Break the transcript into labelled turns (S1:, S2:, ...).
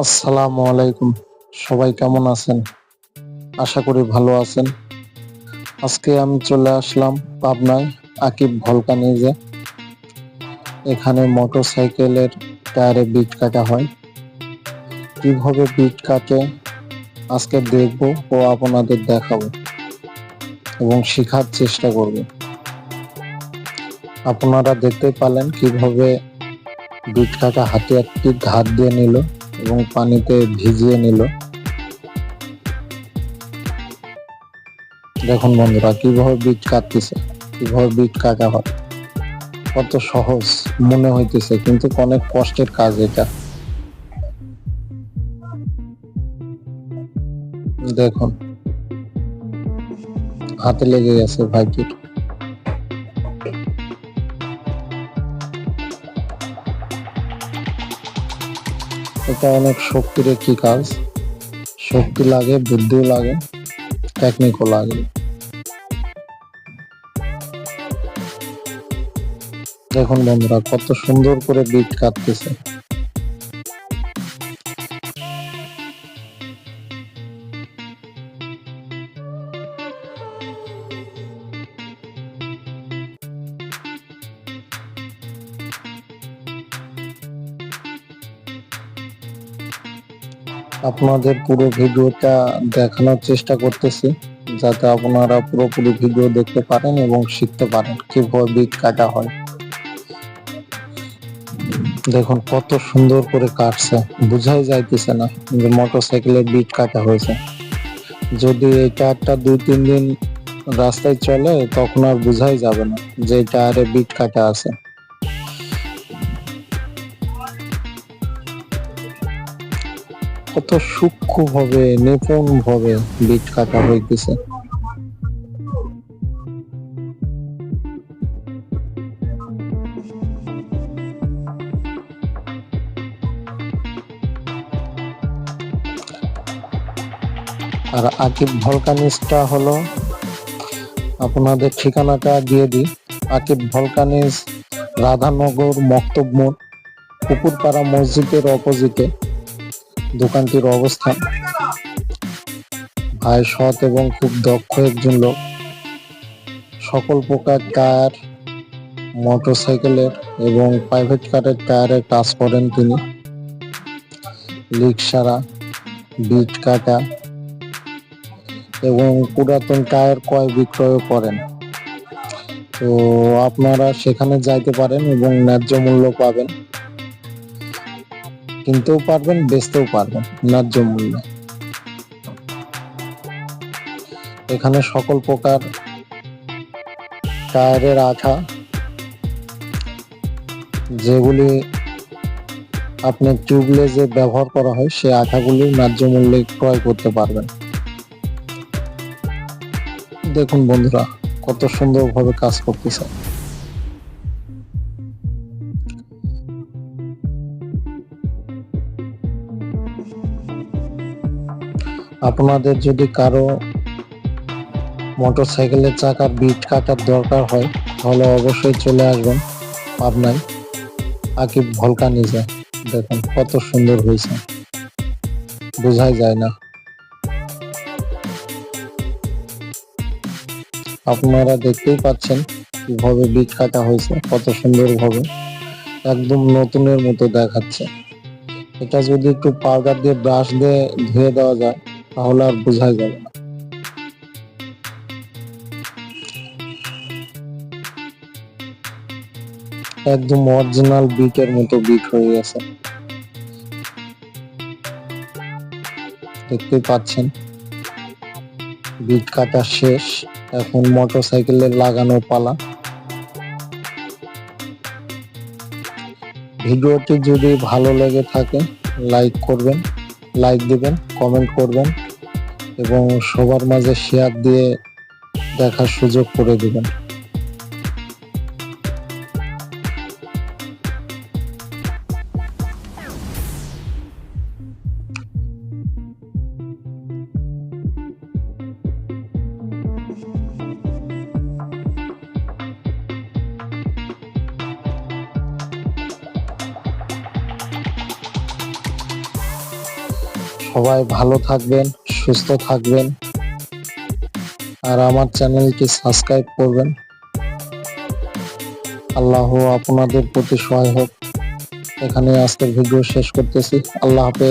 S1: আসসালামু আলাইকুম। সবাই কেমন আছেন? আশা করি ভালো আছেন। আজকে আমি চলে আসলাম পাবনায় আকিব ভলকানিজে এখানে মোটর সাইকেলের টায়ারে বিট কাটা হয়। কীভাবে বিট কাটে আজকে দেখব ও আপনাদের দেখাবো এবং শেখার চেষ্টা করব। আপনারা দেখতে পালেন কীভাবে বিট কাটা হাতে হাতিয়ারটি ধার দিয়ে নিল। এবং পানিতে ভিজিয়ে নিল। দেখুন বন্ধুরা, কীভাবে বিট কাটতেছে, কীভাবে বিট কাটা হয়। কত সহজ মনে হইতেছে, কিন্তু অনেক কষ্টের কাজ এটা। দেখুন, হাতে লেগে গেছে ভাইটির। এটা অনেক শক্তির একটি কাজ? শক্তি লাগে, বুদ্ধিও লাগে টেকনিকও লাগে। দেখুন বন্ধুরা, কত সুন্দর করে বিট কাটতেছে। আপনাদের পুরো ভিডিওটা দেখানোর চেষ্টা করতেছি, যাতে আপনারা পুরোপুরি ভিডিও দেখতে পারেন এবং শিখতে পারেন কীভাবে বিট কাটা হয়। দেখুন কত সুন্দর করে কাটছে, বুঝাই যাইতেছে না যে মোটর সাইকেলের বিট কাটা হয়েছে। যদি এই টায়ারটা দুই, তিন দিন রাস্তায় চলে, তখন আর বুঝাই যাবে না যে টায়ারে বিট কাটা আছে। কত সূক্ষ্ম ভাবে, নিপুণ ভাবে বিট কাটা হইতেছে। আর আকিব ভলকানিজটা হলো আপনাদের ঠিকানাটা দিয়ে দিই। আকিব ভলকানিজ রাধানগর মক্তব মোড়, পুকুরপাড়া মসজিদের অপোজিটে দোকানটির অবস্থান। ভাই সৎ এবং খুব দক্ষ একজন লোক। সকল প্রকার টায়ার মোটর সাইকেলের এবং প্রাইভেট কারের টায়ারের কাজ করেন তিনি। লিক সারা বিট কাটা এবং পুরাতন টায়ার ক্রয় বিক্রয় করেন। তো আপনারা সেখানে যাইতে পারেন এবং ন্যায্য মূল্য পাবেন। কিনতেও পারবেন, বেচতেও পারবেন, ন্যায্য মূল্যে। এখানে সকল প্রকার টায়ারের আঠা, যেগুলি আপনার টিউবলে যে ব্যবহার করা হয় সেই আঠাগুলি ন্যায্য মূল্যে ক্রয় করতে পারবেন। দেখুন বন্ধুরা, কত সুন্দরভাবে কাজ করতেছে। আপনাদের যদি কারও মোটর সাইকেলের চাকার বিট কাটার দরকার হয়, তাহলে অবশ্যই চলে আসবেন পাবনায়। আকিব ভলকানিজে, দেখুন কত সুন্দর হয়েছে। বোঝাই যায় না। আপনারা দেখতেই পাচ্ছেন কীভাবে বিট কাটা হয়েছে, কত সুন্দর ভাবে একদম নতুনের মতো দেখাচ্ছে। এটা যদি একটু পাউডার দিয়ে, ব্রাশ দিয়ে ধুয়ে দেওয়া যায় তাহলে আর বোঝাই যাবে না। একদম অরিজিনাল বিটের মতো বিট হয়ে গেছে। দেখতে পাচ্ছেন। বিট কাটা শেষ। এখন মোটর সাইকেলে লাগানো পালা। ভিডিওটি যদি ভালো লেগে থাকে লাইক করবেন লাইক দিবেন কমেন্ট করবেন। এবং সবার মাঝে শেয়ার দিয়ে দেখার সুযোগ করে দিবেন। সবাই ভালো থাকবেন। সুস্থ থাকবেন। আর আমার চ্যানেলকে সাবস্ক্রাইব করবেন। আল্লাহ আপনাদের প্রতি সহায় হোক। এখানে আজকের ভিডিও শেষ করতেছি। আল্লাহ হাফেজ।